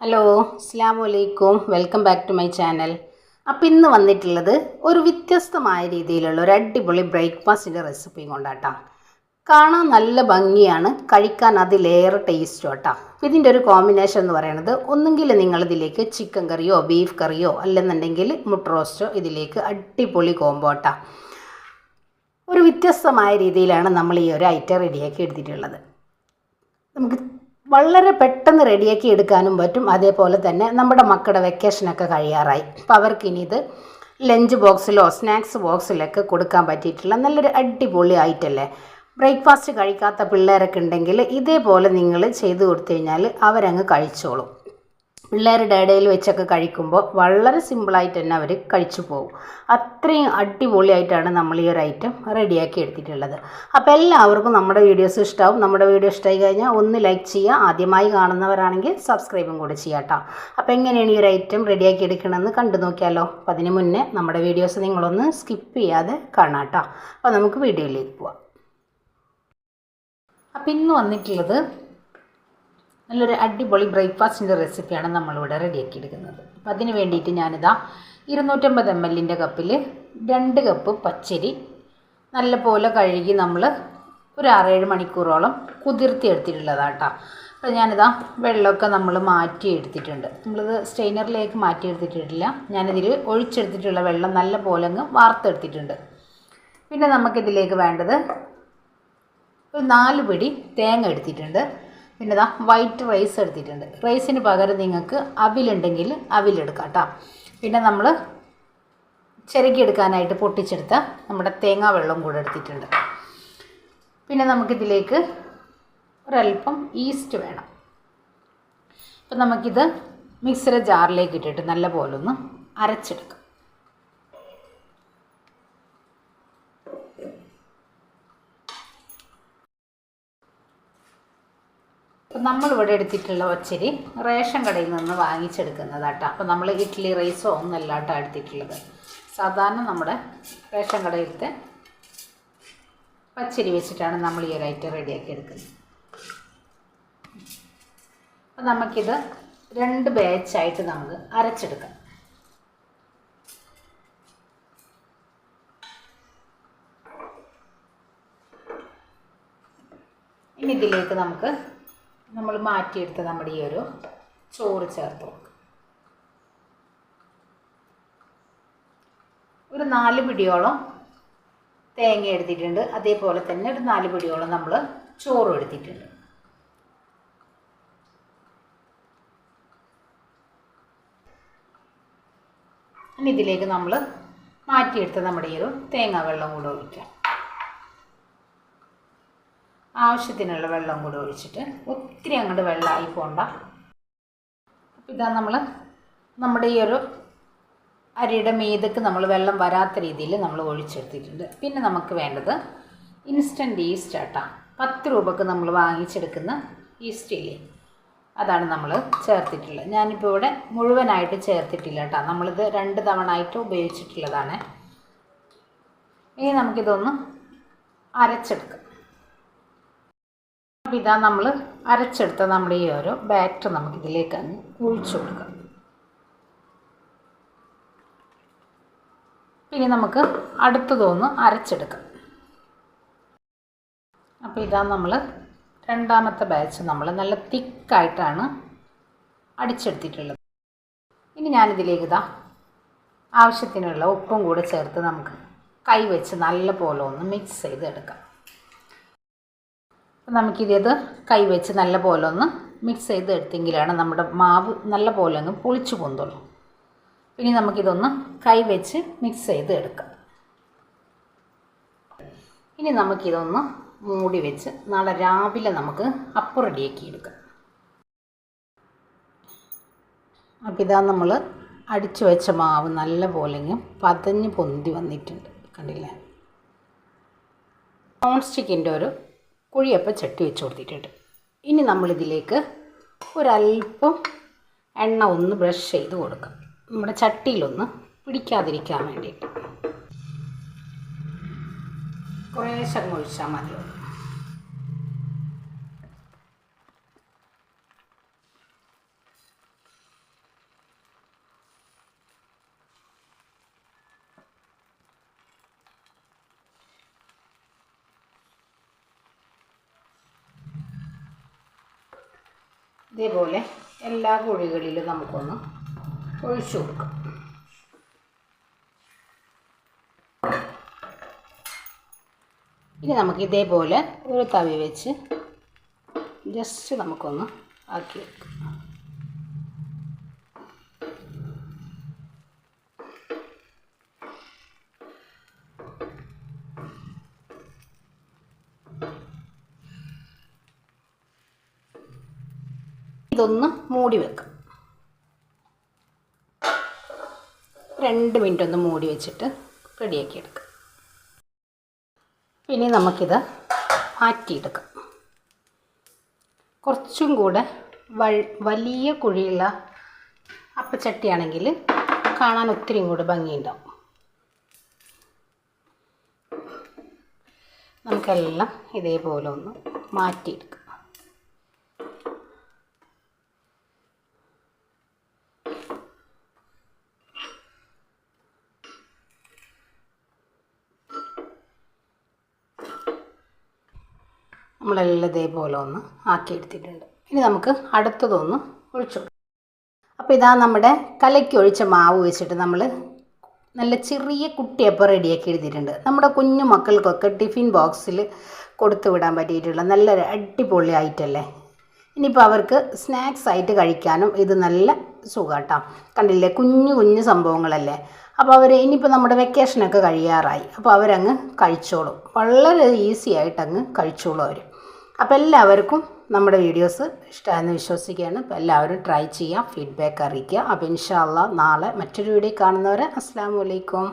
Hello അസ്സാം വലൈക്കും welcome back to my channel. അപ്പോൾ ഇന്ന് വന്നിട്ടുള്ളത് ഒരു വ്യത്യസ്തമായ രീതിയിലുള്ള ഒരു അടിപൊളി ബ്രേക്ക്ഫാസ്റ്റിന്റെ റെസിപ്പി കൊണ്ടാട്ടാം. കാണാൻ നല്ല ഭംഗിയാണ് കഴിക്കാൻ അതിലേറെ ടേസ്റ്റും കേട്ടോ ഇതിന്റെ ഒരു കോമ്പിനേഷൻ എന്ന് പറയുന്നത് ഒന്നുകിൽ നിങ്ങളിതിലേക്ക് ചിക്കൻ കറിയോ ബീഫ് കറിയോ അല്ലെന്നുണ്ടെങ്കിൽ മുട്ട റോസ്റ്റോ ഇതിലേക്ക് അടിപൊളി കോമ്പോ കേട്ടോ ഒരു വ്യത്യസ്തമായ രീതിയിലാണ് നമ്മൾ ഈ ഒരു ഐറ്റം റെഡിയാക്കി എടുത്തിട്ടുള്ളത്. നമുക്ക് വളരെ പെട്ടെന്ന് റെഡിയാക്കി എടുക്കാനും പറ്റും. അതേപോലെ തന്നെ നമ്മുടെ മക്കളുടെ വെക്കേഷനൊക്കെ കഴിയാറായി. അപ്പോൾ അവർക്കിനി ഇത് ലഞ്ച് ബോക്സിലോ സ്നാക്സ് ബോക്സിലൊക്കെ കൊടുക്കാൻ പറ്റിയിട്ടുള്ള നല്ലൊരു അടിപൊളി ആയിട്ടല്ലേ ബ്രേക്ക്ഫാസ്റ്റ് കഴിക്കാത്ത പിള്ളേരൊക്കെ ഉണ്ടെങ്കിൽ ഇതേപോലെ നിങ്ങൾ ചെയ്തു കൊടുത്തു കഴിഞ്ഞാൽ അവരങ്ങ് കഴിച്ചോളും. പിള്ളേരുടെ ഇടയിൽ വെച്ചൊക്കെ കഴിക്കുമ്പോൾ വളരെ സിമ്പിളായിട്ട് തന്നെ അവർ കഴിച്ചു പോകും. അത്രയും അടിപൊളിയായിട്ടാണ് നമ്മൾ ഈ ഒരു ഐറ്റം റെഡിയാക്കി എടുത്തിട്ടുള്ളത്. അപ്പോൾ എല്ലാവർക്കും നമ്മുടെ വീഡിയോസ് ഇഷ്ടമാവും നമ്മുടെ വീഡിയോ ഇഷ്ടമായി കഴിഞ്ഞാൽ ഒന്ന് ലൈക്ക് ചെയ്യുക. ആദ്യമായി കാണുന്നവരാണെങ്കിൽ സബ്സ്ക്രൈബും കൂടെ ചെയ്യാം കേട്ടോ അപ്പോൾ എങ്ങനെയാണ് ഈ ഒരു ഐറ്റം റെഡിയാക്കി എടുക്കണമെന്ന് കണ്ടു നോക്കിയാലോ. അപ്പോൾ അതിന് മുന്നേ നമ്മുടെ വീഡിയോസ് നിങ്ങളൊന്ന് സ്കിപ്പ് ചെയ്യാതെ കാണാം കേട്ടോ അപ്പോൾ നമുക്ക് വീഡിയോയിലേക്ക് പോവാം. അപ്പം ഇന്ന് വന്നിട്ടുള്ളത് നല്ലൊരു അടിപൊളി ബ്രേക്ക്ഫാസ്റ്റിന്റെ റെസിപ്പിയാണ് നമ്മളിവിടെ റെഡിയാക്കി എടുക്കുന്നത് അപ്പോൾ അതിന് വേണ്ടിയിട്ട് ഞാനിതാ ഇരുന്നൂറ്റമ്പത് എം എല്ലിന്റെ കപ്പിൽ രണ്ട് കപ്പ് പച്ചരി നല്ലപോലെ കഴുകി നമ്മൾ ഒരു ആറേഴ് മണിക്കൂറോളം കുതിർത്തി എടുത്തിട്ടുള്ളതാണ് കേട്ടോ അപ്പോൾ ഞാനിതാ വെള്ളമൊക്കെ നമ്മൾ മാറ്റി എടുത്തിട്ടുണ്ട് നമ്മളിത് സ്റ്റെയിനറിലേക്ക് മാറ്റി എടുത്തിട്ടില്ല ഞാനിതിൽ ഒഴിച്ചെടുത്തിട്ടുള്ള വെള്ളം നല്ല പോലെ അങ്ങ് വാർത്തെടുത്തിട്ടുണ്ട്. പിന്നെ നമുക്കിതിലേക്ക് വേണ്ടത് ഒരു നാല് പിടി തേങ്ങ എടുത്തിട്ടുണ്ട്. പിന്നെ ഇതാ വൈറ്റ് റൈസ് എടുത്തിട്ടുണ്ട്. റൈസിന് പകരം നിങ്ങൾക്ക് അവിലുണ്ടെങ്കിൽ അവിലെടുക്കാം കേട്ടോ പിന്നെ നമ്മൾ ചിരകിയെടുക്കാനായിട്ട് പൊട്ടിച്ചെടുത്ത നമ്മുടെ തേങ്ങാ വെള്ളം കൂടെ എടുത്തിട്ടുണ്ട്. പിന്നെ നമുക്കിതിലേക്ക് ഒരല്പം ഈസ്റ്റ് വേണം. അപ്പം നമുക്കിത് മിക്സിയുടെ ജാറിലേക്ക് ഇട്ടിട്ട് നല്ല ഒന്ന് അരച്ചെടുക്കാം അപ്പം നമ്മളിവിടെ എടുത്തിട്ടുള്ള ഒച്ചരി റേഷൻ കടയിൽ നിന്ന് വാങ്ങിച്ചെടുക്കുന്നതാട്ടോ. അപ്പോൾ നമ്മൾ ഇഡ്ഡലി റൈസോ ഒന്നല്ല കേട്ടോ എടുത്തിട്ടുള്ളത്. സാധാരണ നമ്മുടെ റേഷൻ കടയിലത്തെ പച്ചരി വെച്ചിട്ടാണ് നമ്മൾ ഈ ഒരു ഐറ്റം റെഡിയാക്കി എടുക്കുന്നത്. അപ്പോൾ നമുക്കിത് രണ്ട് ബാച്ചായിട്ട് നമുക്ക് അരച്ചെടുക്കാം. ഇനി ഇതിലേക്ക് നമുക്ക് നമ്മൾ മാറ്റിയെടുത്ത നമ്മുടെ ഈ ഒരു ചോറ് ചേർത്ത് ഒരു നാല് പിടിയോളം തേങ്ങ എടുത്തിട്ടുണ്ട്. അതേപോലെ തന്നെ ഒരു നാല് പിടിയോളം നമ്മൾ ചോറും എടുത്തിട്ടുണ്ട്. ഇനി ഇതിലേക്ക് നമ്മൾ മാറ്റിയെടുത്ത നമ്മുടെ ഈ ഒരു തേങ്ങാ വെള്ളം കൂടെ ഒഴിക്കാം. ആവശ്യത്തിനുള്ള വെള്ളം കൂടി ഒഴിച്ചിട്ട് ഒത്തിരി അങ്ങോട്ട് വെള്ളമായി പോണ്ട. അപ്പോൾ ഇതാ നമ്മൾ നമ്മുടെ ഈ ഒരു അരിയുടെ മീതക്ക് നമ്മൾ വെള്ളം വരാത്ത രീതിയിൽ നമ്മൾ ഒഴിച്ചെടുത്തിട്ടുണ്ട്. പിന്നെ നമുക്ക് വേണ്ടത് ഇൻസ്റ്റന്റ് ഈസ്റ്റ് ആട്ടാ. പത്ത് രൂപക്ക് നമ്മൾ വാങ്ങിച്ചെടുക്കുന്ന ഈസ്റ്റ് ഇല്ലേ? അതാണ് നമ്മൾ ചേർത്തിട്ടുള്ളത്. ഞാനിപ്പോൾ ഇവിടെ മുഴുവനായിട്ട് ചേർത്തിട്ടില്ല കേട്ടോ നമ്മളിത് രണ്ട് തവണ ആയിട്ട് ഉപയോഗിച്ചിട്ടുള്ളതാണ്. ഇനി നമുക്കിതൊന്ന് അരച്ചെടുക്കാം. അപ്പോൾ ഇതാ നമ്മൾ അരച്ചെടുത്ത നമ്മുടെ ഈ ഒരു ബാറ്റർ നമുക്കിതിലേക്ക് അങ്ങ് ഒഴിച്ചു കൊടുക്കാം. പിന്നെ നമുക്ക് അടുത്തതൊന്ന് അരച്ചെടുക്കാം. അപ്പോൾ ഇതാ നമ്മൾ രണ്ടാമത്തെ ബാച്ച് നമ്മൾ നല്ല തിക്കായിട്ടാണ് അടിച്ചെടുത്തിട്ടുള്ളത്. ഇനി ഞാനിതിലേക്ക് ഇതാ ആവശ്യത്തിനുള്ള ഉപ്പും കൂടെ ചേർത്ത് നമുക്ക് കൈ വെച്ച് നല്ല പോലെ ഒന്ന് മിക്സ് ചെയ്ത് എടുക്കാം അപ്പം നമുക്കിത് കൈ വെച്ച് നല്ല പോലെ ഒന്ന് മിക്സ് ചെയ്ത് എടുത്തെങ്കിലാണ് നമ്മുടെ മാവ് നല്ല പോലെ അങ്ങ് പൊളിച്ചു പൊന്തുള്ളൂ ഇനി നമുക്കിതൊന്ന് കൈ വെച്ച് മിക്സ് ചെയ്ത് എടുക്കാം. ഇനി നമുക്കിതൊന്ന് മൂടി വെച്ച് നാളെ രാവിലെ നമുക്ക് അപ്പം റെഡിയാക്കി എടുക്കാം. അപ്പം ഇതാ നമ്മൾ അടിച്ചു വെച്ച മാവ് നല്ല പോലെ പതഞ്ഞ് പൊന്തി വന്നിട്ടുണ്ട്. കണ്ടില്ലേ? നോൺ സ്റ്റിക്കിന്റെ ഒരു കുഴിയപ്പം ചട്ടി വെച്ച് കൊടുത്തിട്ടുണ്ട്. ഇനി നമ്മളിതിലേക്ക് ഒരല്പം എണ്ണ ഒന്ന് ബ്രഷ് ചെയ്ത് കൊടുക്കാം. നമ്മുടെ ചട്ടിയിലൊന്ന് പിടിക്കാതിരിക്കാൻ വേണ്ടിയിട്ട്. കുറേശ്ശങ്ങ് ഒഴിച്ചാൽ മതി ഇതേപോലെ എല്ലാ കുഴികളിലും നമുക്കൊന്ന് ഒഴിച്ചു കൊടുക്കാം. ഇനി നമുക്ക് ഇതേപോലെ ഒരു തവി വെച്ച് ജസ്റ്റ് നമുക്കൊന്ന് ആക്കി വെക്കാം ഇതൊന്ന് മൂടി വെക്കാം. രണ്ട് മിനിറ്റ് ഒന്ന് മൂടി വെച്ചിട്ട് റെഡിയാക്കി എടുക്കാം. ഇനി നമുക്കിത് മാറ്റിയെടുക്കാം. കുറച്ചും കൂടെ വലിയ കുഴിയുള്ള അപ്പച്ചട്ടിയാണെങ്കിൽ കാണാൻ ഒത്തിരി കൂടെ ഭംഗിയുണ്ടാവും. നമുക്കെല്ലാം ഇതേപോലെ ഒന്ന് മാറ്റിയെടുക്കാം. നമ്മളെല്ലാം ഇതേപോലെ ഒന്ന് ആക്കി ആക്കിയെടുത്തിട്ടുണ്ട്. ഇനി നമുക്ക് അടുത്തതൊന്ന് ഒഴിച്ചു അപ്പോൾ ഇതാ നമ്മുടെ കലയ്ക്ക് ഒഴിച്ച മാവ് വെച്ചിട്ട് നമ്മൾ നല്ല ചെറിയ കുട്ടിയപ്പം റെഡിയാക്കി എടുത്തിട്ടുണ്ട് നമ്മുടെ കുഞ്ഞു മക്കൾക്കൊക്കെ ടിഫിൻ ബോക്സിൽ കൊടുത്തു വിടാൻ പറ്റിയിട്ടുള്ള നല്ലൊരു അടിപൊളി ആയിട്ടല്ലേ ഇനിയിപ്പോൾ അവർക്ക് സ്നാക്സ് ആയിട്ട് കഴിക്കാനും ഇത് നല്ല സുഖാട്ടോ. കണ്ടില്ലേ? കുഞ്ഞു കുഞ്ഞു സംഭവങ്ങളല്ലേ? അപ്പോൾ അവർ ഇനിയിപ്പോൾ നമ്മുടെ വെക്കേഷനൊക്കെ കഴിയാറായി. അപ്പോൾ അവരങ്ങ് കഴിച്ചോളും. വളരെ ഈസി ആയിട്ടങ്ങ് കഴിച്ചോളും അവർ അപ്പോൾ എല്ലാവർക്കും നമ്മുടെ വീഡിയോസ് ഇഷ്ടമായെന്ന് വിശ്വസിക്കുകയാണ്. അപ്പോൾ എല്ലാവരും ട്രൈ ചെയ്യാം ഫീഡ്ബാക്ക് അറിയിക്കുക. അപ്പോൾ ഇൻഷാല്ല നാളെ മറ്റൊരു വീഡിയോ കാണുന്നവരെ അസ്സാം വലൈക്കും